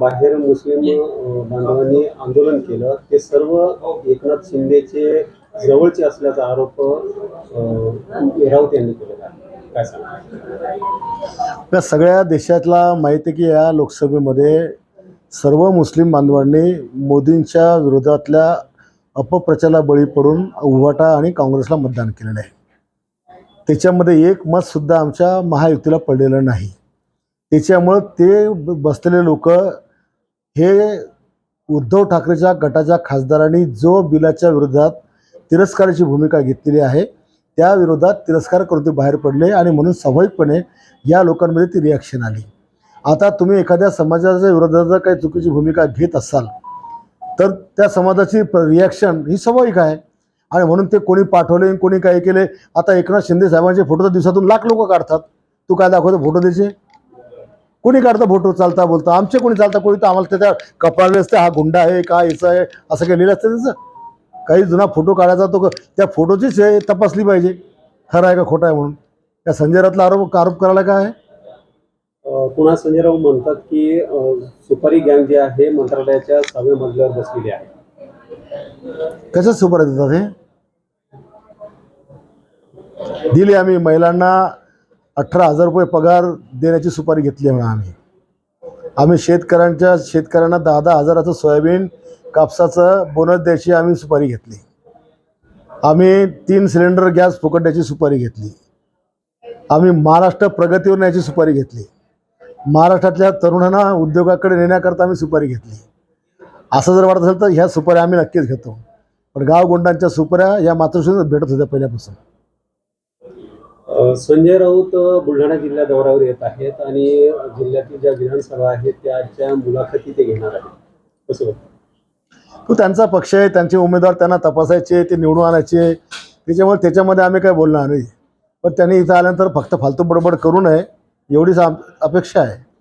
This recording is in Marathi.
बाहेर मुस्लिम बांधवांनी आंदोलन केलं. ते सर्व एकनाथ शिंदेचे जवळचे असल्याचा आरोप राऊत यांनी केलेला काय सांगा सगळ्या देशातला माहिती आहे की या लोकसभेमध्ये सर्व मुस्लिम बांधवांनी मोदींच्या विरोधातल्या अपप्रचाराला बळी पडून उभाटा आणि काँग्रेसला मतदान केलेलं आहे. त्याच्यामध्ये एक मतसुद्धा आमच्या महायुतीला पडलेलं नाही. त्याच्यामुळं ते ब- बसलेले लोक हे उद्धव ठाकरेच्या गटाच्या खासदारांनी जो बिलाच्या विरोधात तिरस्काराची भूमिका घेतलेली आहे त्या विरोधात तिरस्कार करून ते बाहेर पडले आणि म्हणून स्वाभाविकपणे या लोकांमध्ये ती रिॲक्शन आली. आता तुम्ही एखाद्या समाजाच्या विरोधात जर काही चुकीची भूमिका घेत असाल तर त्या समाजाची रिॲक्शन ही स्वाभाविक आहे. आणि म्हणून ते कोणी पाठवले कोणी काय केले आता एकनाथ शिंदे साहेबांचे फोटो तर दिवसातून लाख लोक काढतात. तू काय दाखवतो फोटो द्यायचे कोणी काढतं? फोटो चालता बोलता. आमचे कोणी चालता? कोणी तर आम्हाला त्याच्या कपाळ असते. हा गुंडा आहे का याचं आहे. असं काही लिहिलं असतं त्याचं? काही जुना फोटो काढायचा तो त्या फोटोचीच हे तपासली पाहिजे. खरं आहे का खोटं आहे म्हणून. त्या संजय राऊतला आरोप आरोप करायला काय आहे? पुन्हा संजय राऊत म्हणतात की सुपारी गँग जी आहे मंत्रालयाच्या सहाव्या मजल्यावर बसलेली आहे. कशाच सुपारी देतात हे? दिली आम्ही महिलांना. अठरा हजार रुपये पगार देण्याची सुपारी घेतली आहे म्हणा आम्ही. आम्ही शेतकऱ्यांच्या शेतकऱ्यांना दहा दहा हजाराचं सोयाबीन कापसाचं बोनस द्यायची आम्ही सुपारी घेतली. आम्ही तीन सिलेंडर गॅस फुकट द्यायची सुपारी घेतली. आम्ही महाराष्ट्र प्रगतीवर न्यायची सुपारी घेतली. महाराष्ट्रातल्या तरुणांना उद्योगाकडे नेण्याकरता आम्ही सुपारी घेतली. असं जर वाटत असेल तर ह्या सुपाऱ्या आम्ही नक्कीच घेतो. पण गावगोंडांच्या सुपाऱ्या या मातृश्रीनं भेटत होत्या पहिल्यापासून. संजय राऊत बुलढाणा जिल्हा दौऱ्यावर येत आहेत आणि जिल्ह्यातील ज्या विधानसभा आहेत त्याच्या मुलाखती ते घेणार आहेत. कसं तो त्यांचा पक्ष आहे त्यांचे उमेदवार त्यांना तपासायचे ते निवडून आणायचे. त्याच्यामुळे त्याच्यामध्ये आम्ही काय बोलणार नाही. पण त्यांनी इथं आल्यानंतर फक्त फालतू बडबड करू नये एवढीच आम- अपेक्षा आहे.